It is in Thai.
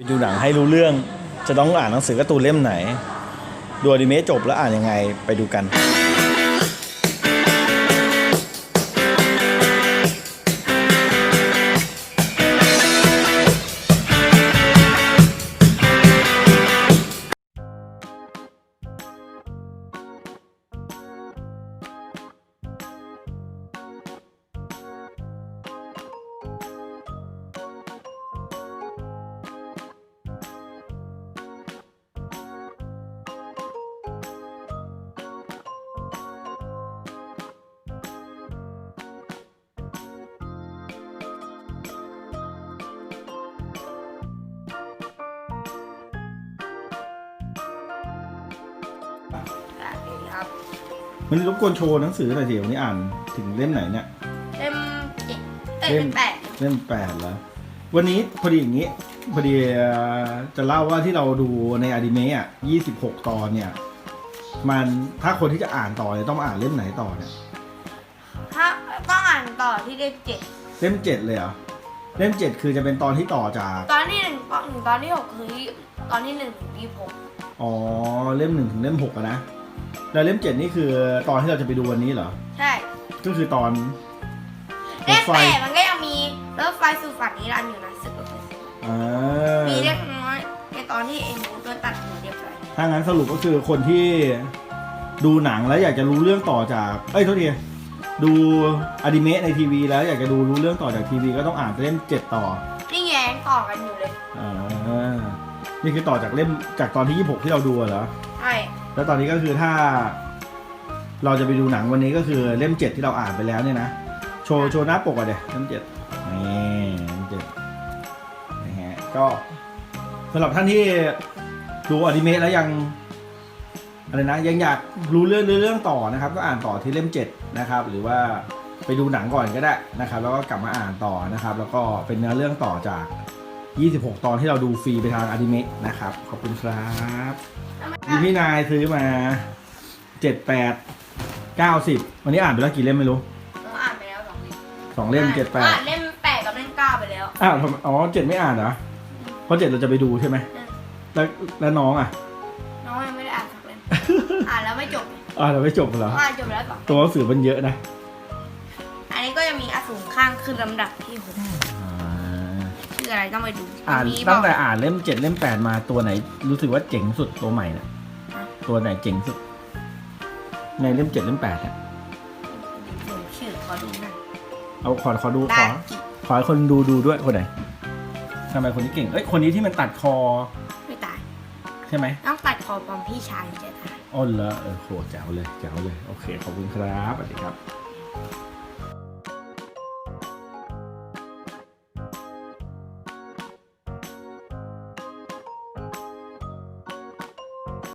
ไปดูหนังให้รู้เรื่อง จะต้องอ่านหนังสือการ์ตูนเล่มไหน ดูอนิเมะจบแล้วอ่านยังไงไปดูกัน สวัสดีครับ มันรบกวนโชว์หนังสือหน่อยสิวันนี้อ่านถึงเล่มไหนเนี่ย เล่มเจ็ดเอ้ยเล่มเป็นแปดเล่มแปดแล้ว วันนี้พอดีอย่างนี้ พอดีเอ่อจะเล่าว่าที่เราดูในอนิเมะอะยี่สิบหกตอนเนี่ย มันถ้าคนที่จะอ่านต่อเนี่ยต้องมาอ่านเล่มไหนต่อเนี่ย ถ้าต้องอ่านต่อที่เล่มเจ็ดเล่มเจ็ดเลยเหรอ เล่มเจ็ดคือจะเป็นตอนที่ต่อจาก ตอนที่หนึ่งตอนหนึ่งตอนที่หกคือ ตอนที่หนึ่งถึงที่หกอ๋อเล่มหนึ่งถึงเล่มหกอะนะแล้วเล่มเจ็ดนี่คือตอนที่เราจะไปดูวันนี้เหรอ ใช่ก็คือตอนรเล่ถมไฟแปดมันก็ยังมีรถไฟสู่ฝันนิรันดร์อยู่นะสึกรถไฟสู่ฝันอ่ามีเล็กน้อยในตอนที่เอ็มโดนตัดหัวเรียบร้อยถ้างั้นสรุปก็คือคนที่ดูหนังแล้วอยากจะรู้เรื่องต่อจาก เอ้ยโทษทีดูอนิเมะในทีวี แล้วอยากจะดูรู้เรื่องต่อจากทีวี ก็ต้องอ่านเล่มเจ็ดต่อ นี่ไงยังต่อกันอยู่เลย อ่า นี่คือต่อจากเล่มจากตอนที่ 26 ที่เราดูอะเหรอ ใช่ แล้วตอนนี้ก็คือถ้า เราจะไปดูหนังวันนี้ก็คือเล่มเจ็ดที่เราอ่านไปแล้วเนี่ยนะ โชว์โชว์หน้าปกอะเดี๋ยวเล่มเจ็ดนี่เล่มเจ็ดนะฮะก็สำหรับท่านที่ดูอนิเมะแล้วยังอะไรนะยังอยากรู้เรื่องเรื่องต่อนะครับ ก็อ่านต่อที่เล่มเจ็ดนะครับ หรือว่าไปดูหนังก่อนก็ได้นะครับ แล้วก็กลับมาอ่านต่อนะครับ แล้วก็เป็นเนื้อเรื่องต่อจาก 26 ตอนที่เราดูฟรีไปทางอนิเมะนะครับ ขอบคุณครับมีพี่นายซื้อมาเจ็ดแปดเก้าสิบวันนี้อ่านไปแล้วกี่เล่มไม่รู้ผมอ่านไปแล้วสองเล่มสองเล่มเจ็ดแปดอ่านเล่มแปดกับเล่มเก้าไปแล้ว อ้าวทำไมอ๋อเจ็ดไม่อ่านเหรอ เพราะเจ็ดเราจะไปดูใช่ไหมอืม แล้วแล้วน้องอะ น้องยังไม่ได้อ่านสักเล่ม อ่านแล้วไม่จบเลยอ่านเราไม่จบเหรอ อ่านจบไปแล้วสองตัวหนังสือมันเยอะนะ อันนี้ก็จะมีอสูรข้างขึ้นลำดับที่หก ชื่ออะไรต้องไปดูอ่านมีบตั้องกแต่อ่านเล่มเจ็ดเล่มแปดมาตัวไหน รู้สึกว่าเจ๋งสุดตัวใหม่น่ะอะตัวไหนเจ๋งสุด ในเล่มเจ็ดเล่มแปดอะดูชื่อขอดูหน่อยเอาขอขอดูขได้อขอให้คนดูดูด้วยคนไหนทำไมคนนี้เก่งเอ้ยคนนี้ที่มันตัดคอไม่ตายใช่ไหมต้องตัดคอปลอมพี่ชายจะตายอ๋อเหรอเออโหแจ๋วเลยแจ๋วเลยโอเคขอบคุณครับสวัสดีครับ